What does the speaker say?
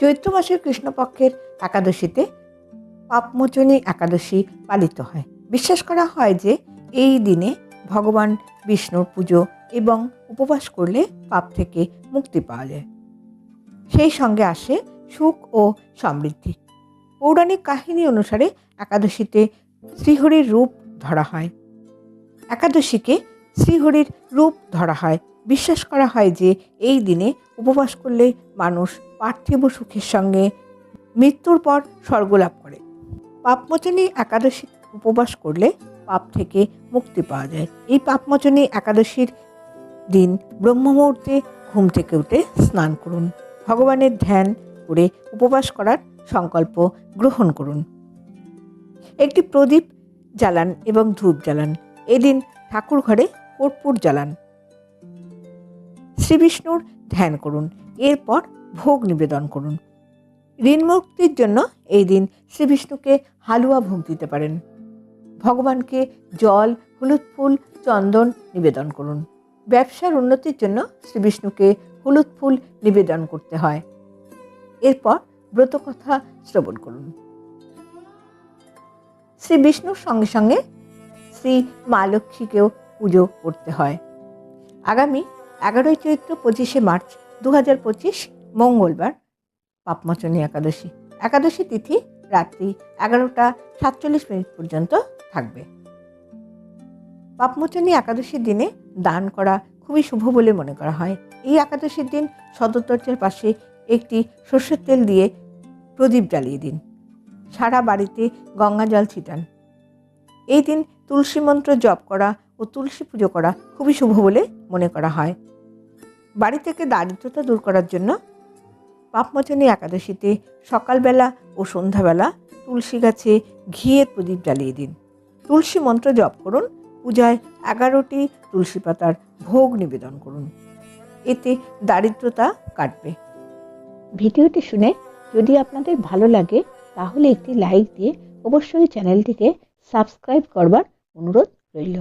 চৈত্র মাসের কৃষ্ণপক্ষের একাদশীতে পাপমোচনী একাদশী পালিত হয়। বিশ্বাস করা হয় যে এই দিনে ভগবান বিষ্ণুর পুজো এবং উপবাস করলে পাপ থেকে মুক্তি পাওয়া যায়। সেই সঙ্গে আসে সুখ ও সমৃদ্ধি। পৌরাণিক কাহিনী অনুসারে একাদশীতে শ্রীহরির রূপ ধরা হয়। একাদশীকে শ্রীহরির রূপ ধরা হয়। বিশ্বাস করা হয় যে এই দিনে উপবাস করলে মানুষ পার্থিব সুখের সঙ্গে মৃত্যুর পর স্বর্গলাভ করে। পাপমোচনী একাদশী উপবাস করলে পাপ থেকে মুক্তি পাওয়া যায়। এই পাপমোচনী একাদশীর দিন ব্রহ্ম মুহূর্তে ঘুম থেকে উঠে স্নান করুন। ভগবানের ধ্যান করে উপবাস করার সংকল্প গ্রহণ করুন। একটি প্রদীপ জ্বালান এবং ধূপ জ্বালান। এদিন ঠাকুর ঘরে কর্পূর জ্বালান। শ্রীবিষ্ণুর ধ্যান করুন, এরপর ভোগ নিবেদন করুন। ঋণ মুক্তির জন্য এই দিন শ্রীবিষ্ণুকে হালুয়া ভোগ দিতে পারেন। ভগবানকে জল, হলুদ ফুল, চন্দন নিবেদন করুন। ব্যবসার উন্নতির জন্য শ্রীবিষ্ণুকে হলুদ ফুল নিবেদন করতে হয়। এরপর ব্রতকথা শ্রবণ করুন। শ্রী বিষ্ণুর সঙ্গে সঙ্গে শ্রী মা লক্ষ্মীকেও পুজো করতে হয়। আগামী এগারোই চৈত্র পঁচিশে মার্চ দু হাজার পঁচিশ মঙ্গলবার পাপমোচনী একাদশী। একাদশী তিথি রাত্রি এগারোটা সাতচল্লিশ মিনিট পর্যন্ত থাকবে। পাপমোচনী একাদশীর দিনে দান করা খুবই শুভ বলে মনে করা হয়। এই একাদশীর দিন সদর পাশে একটি সর্ষের তেল দিয়ে প্রদীপ জ্বালিয়ে দিন। সারা বাড়িতে গঙ্গা জল ছিটান। এই দিন তুলসী মন্ত্র জপ করা ও তুলসী পুজো করা খুবই শুভ বলে মনে করা হয়। বাড়ি থেকে দারিদ্রতা দূর করার জন্য পাপমোচনী একাদশীতে সকালবেলা ও সন্ধ্যাবেলা তুলসী গাছে ঘিয়ের প্রদীপ জ্বালিয়ে দিন। তুলসী মন্ত্র জপ করুন। পূজায় এগারোটি তুলসী পাতার ভোগ নিবেদন করুন। এতে দারিদ্রতা কাটবে। ভিডিওটি শুনে যদি আপনাদের ভালো লাগে, তাহলে একটি লাইক দিয়ে অবশ্যই চ্যানেলটিকে সাবস্ক্রাইব করবার অনুরোধ রইল।